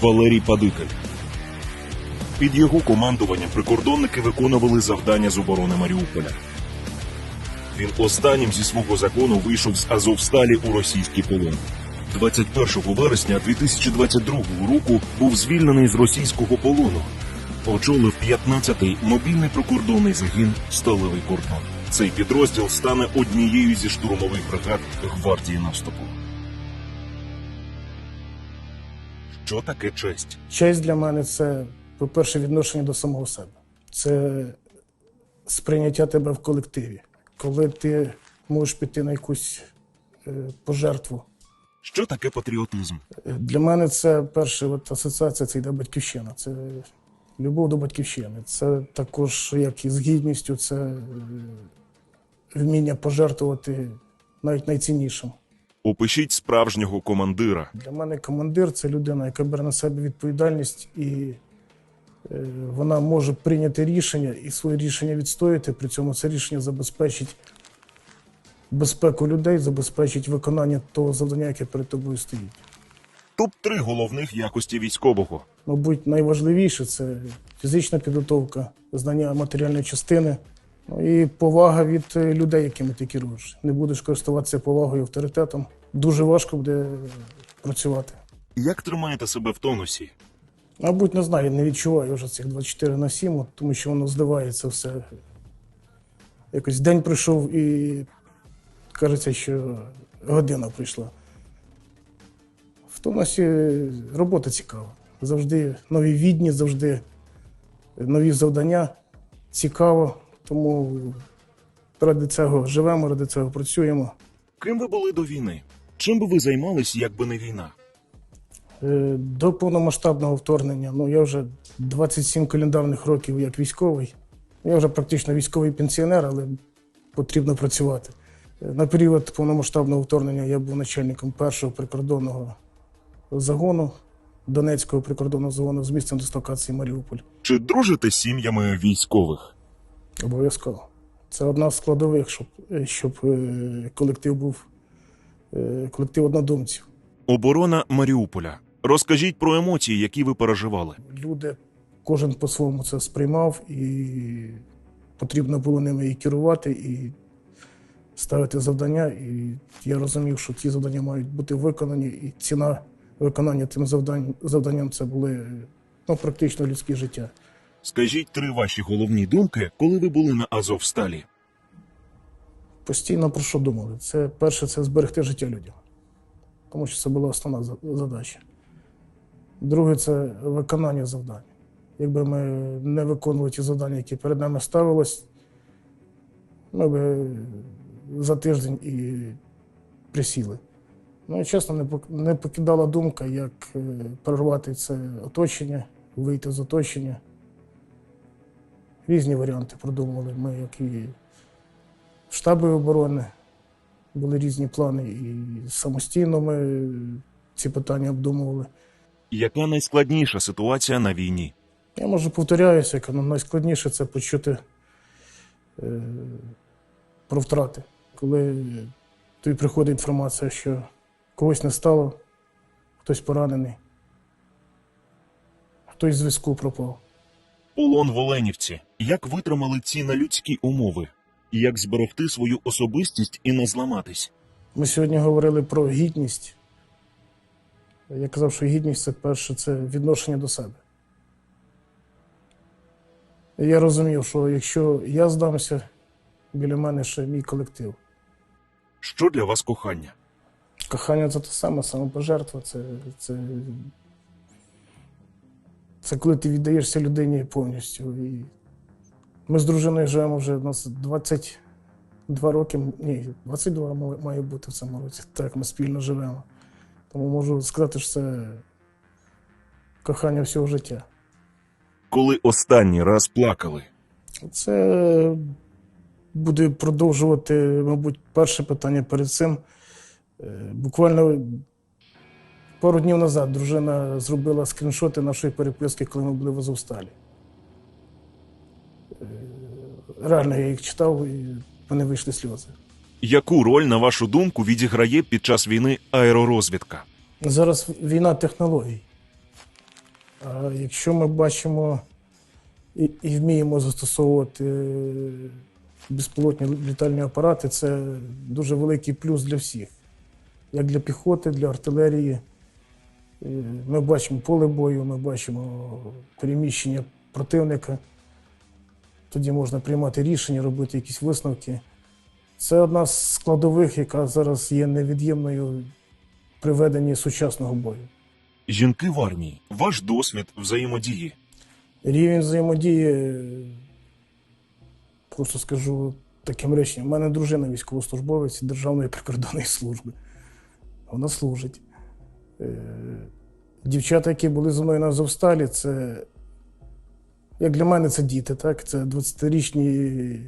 Валерій Падикаль. Під його командуванням прикордонники виконували завдання з оборони Маріуполя. Він останнім зі свого закону вийшов з Азовсталі у російський полон. 21 вересня 2022 року був звільнений з російського полону. Очолив 15-й мобільний прикордонний загін Сталевий кордон. Цей підрозділ стане однією зі штурмових бригад гвардії наступу. Що таке честь? Честь для мене це, по-перше, відношення до самого себе. Це сприйняття тебе в колективі. Коли ти можеш піти на якусь е, пожертву. Що таке патріотизм? Е, Для мене це перша от асоціація це йде батьківщина. Це любов до батьківщини. Це також як і з гідністю, це е, вміння пожертвувати навіть найціннішим. Опишіть справжнього командира. Для мене командир це людина, яка бере на себе відповідальність і е, вона може прийняти рішення і своє рішення відстояти. При цьому це рішення забезпечить безпеку людей, забезпечить виконання того завдання, яке перед тобою стоїть. Топ 3 головних якості військового. Мабуть, найважливіше це фізична підготовка, знання матеріальної частини, ну і повага від е, людей, якими ти керуєш. Не будеш користуватися повагою, авторитетом. Дуже важко буде працювати. Як тримаєте себе в тонусі? Мабуть, не знаю, не відчуваю вже цих 24 на 7, тому що воно зливається все. Якось день прийшов і кажеться, що година прийшла. В тонусі робота цікава. Завжди нові відні, завжди нові завдання. Цікаво. Тому ради цього живемо, ради цього працюємо. Ким ви були до війни? Чим би ви займались, якби не війна? Е, До повномасштабного вторгнення, ну я вже 27 календарних років як військовий. Я вже практично військовий пенсіонер, але потрібно працювати. Е, На період повномасштабного вторгнення я був начальником першого прикордонного загону Донецького прикордонного загону з місцем дислокації Маріуполь. Чи дружите з сім'ями військових? Обов'язково. Це одна з складових, щоб, е, щоб колектив був колектив однодумців. Оборона Маріуполя. Розкажіть про емоції, які ви переживали. люди, кожен по-своєму це сприймав, і потрібно було ними і керувати, і ставити завдання. І я розумів, що ті завдання мають бути виконані, і ціна виконання тим завдань, завданням це були ну, практично людське життя. Скажіть три ваші головні думки, коли ви були на Азовсталі. Постійно про що думали? Це перше це зберегти життя людям, тому що це була основна задача. Друге це виконання завдань. Якби ми не виконували ті завдання, які перед нами ставилось, ми б за тиждень і присіли. Ну і чесно, не покидала думка, як е, перервати це оточення, вийти з оточення. Різні варіанти продумували. Ми, як штабі оборони були різні плани, і самостійно ми ці питання обдумували. Яка найскладніша ситуація на війні? Я може повторяюся, як ну, найскладніше це почути е, про втрати. Коли тобі приходить інформація, що когось не стало, хтось поранений, хтось з зв'язку пропав. Полон в Оленівці. Як витримали ці нелюдські умови? Як зберегти свою особистість і не зламатись? Ми сьогодні говорили про гідність. Я казав, що гідність це перше це відношення до себе. І Я розумів, що якщо я здамся, біля мене ще мій колектив. Що для вас кохання? Кохання це те саме, самопожертва, це, це, це коли ти віддаєшся людині повністю. І ми з дружиною живемо вже у нас 22 роки, ні, 22 має- бути в цьому році. Так, ми спільно живемо. Тому можу сказати, що це кохання всього життя. Коли останній раз плакали? Це буде продовжувати, мабуть, перше питання перед цим. Е, Буквально пару днів назад дружина зробила скріншоти нашої переписки, коли ми були в Азовсталі. Реально я їх читав і в мене вийшли сльози. Яку роль, на вашу думку, відіграє під час війни аеророзвідка? Зараз війна технологій. А якщо ми бачимо і, і вміємо застосовувати безпілотні літальні апарати, це дуже великий плюс для всіх. Як для піхоти, для артилерії. Е, Ми бачимо поле бою, ми бачимо переміщення противника. Тоді можна приймати рішення, робити якісь висновки. Це одна з складових, яка зараз є невід'ємною при веденні сучасного бою. Жінки в армії. Ваш досвід взаємодії. Рівень взаємодії, е, просто скажу таким реченням. У мене дружина військовослужбовець Державної прикордонної служби. Вона служить. Е, Дівчата, які були зі мною на Азовсталі, це, як для мене, це діти, так? Це 20-річні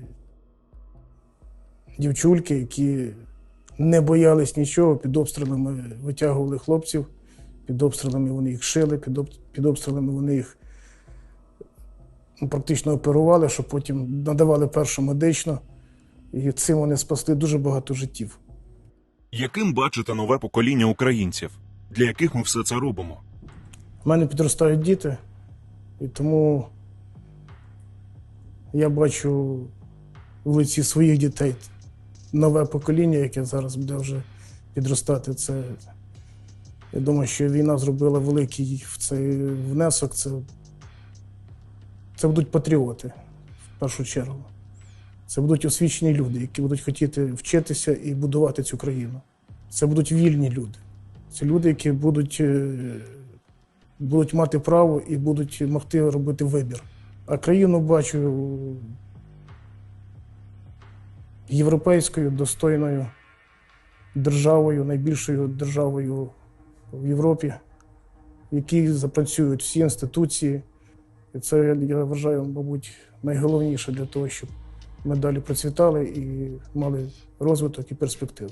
дівчульки, які не боялись нічого, під обстрілами витягували хлопців, під обстрілами вони їх шили, під, об- під обстрілами вони їх ну, практично оперували, щоб потім надавали першу медичну. І цим вони спасли дуже багато життів. Яким бачите нове покоління українців, для яких ми все це робимо? У мене підростають діти, і тому я бачу в лиці своїх дітей нове покоління, яке зараз буде вже підростати. Це, я думаю, що війна зробила великий в цей внесок. Це, це будуть патріоти в першу чергу. Це будуть освічені люди, які будуть хотіти вчитися і будувати цю країну. Це будуть вільні люди. Це люди, які будуть е, будуть мати право і будуть могти робити вибір. А країну бачу європейською, достойною державою, найбільшою державою в Європі, в якій запрацюють всі інституції. І це, я вважаю, мабуть, найголовніше для того, щоб ми далі процвітали і мали розвиток і перспективи.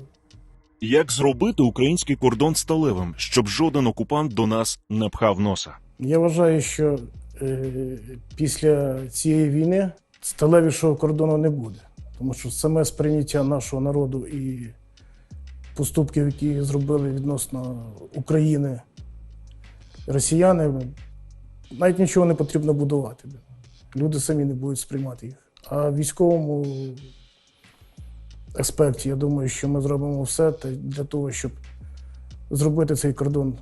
Як зробити український кордон сталевим, щоб жоден окупант до нас не пхав носа? Я вважаю, що після цієї війни сталевішого кордону не буде, тому що саме сприйняття нашого народу і поступків, які зробили відносно України росіяни, навіть нічого не потрібно будувати. Люди самі не будуть сприймати їх. А військовому аспекті, я думаю, що ми зробимо все для того, щоб зробити цей кордон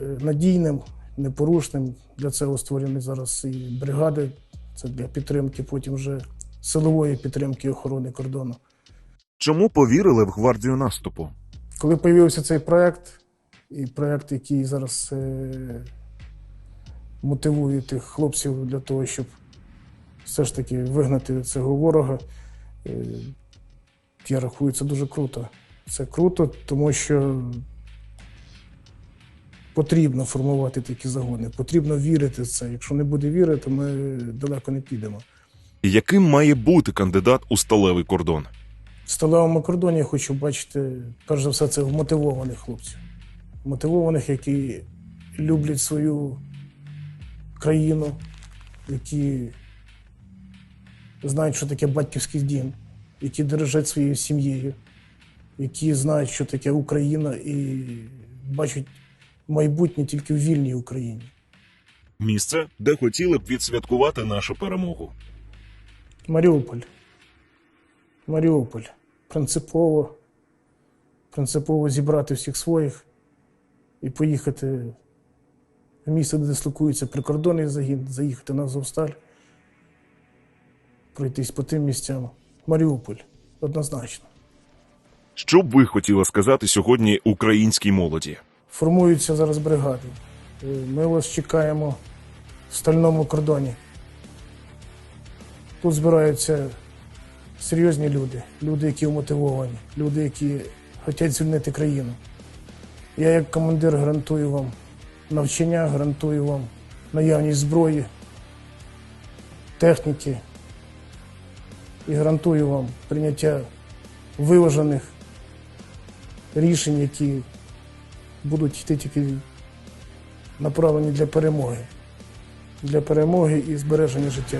е, надійним, непорушним. Для цього створені зараз і бригади. Це для підтримки, потім вже силової підтримки охорони кордону. Чому повірили в гвардію наступу? Коли з'явився цей проект, і проект, який зараз е, мотивує тих хлопців для того, щоб все ж таки вигнати цього ворога, е, я рахую, це дуже круто. Це круто, тому що потрібно формувати такі загони, потрібно вірити в це. Якщо не буде вірити, ми далеко не підемо. Яким має бути кандидат у сталевий кордон? В сталевому кордоні я хочу бачити, перш за все, це вмотивованих хлопців. Мотивованих, які люблять свою країну, які знають, що таке батьківський дім, які дорожать своєю сім'єю, які знають, що таке Україна, і бачать майбутнє тільки в вільній Україні. Місце, де хотіли б відсвяткувати нашу перемогу. Маріуполь. Маріуполь. Принципово. Принципово зібрати всіх своїх і поїхати в місце, де дислокується прикордонний загін, заїхати на Азовсталь, пройтись по тим місцям. Маріуполь. Однозначно. Що б ви хотіли сказати сьогодні українській молоді? Формуються зараз бригади. Е, Ми вас чекаємо в стальному кордоні. Тут збираються серйозні люди, люди, які вмотивовані, люди, які хочуть звільнити країну. Я, як командир, гарантую вам навчання, гарантую вам наявність зброї, техніки і гарантую вам прийняття виважених рішень, які будуть йти тільки направлені для перемоги, для перемоги і збереження життя.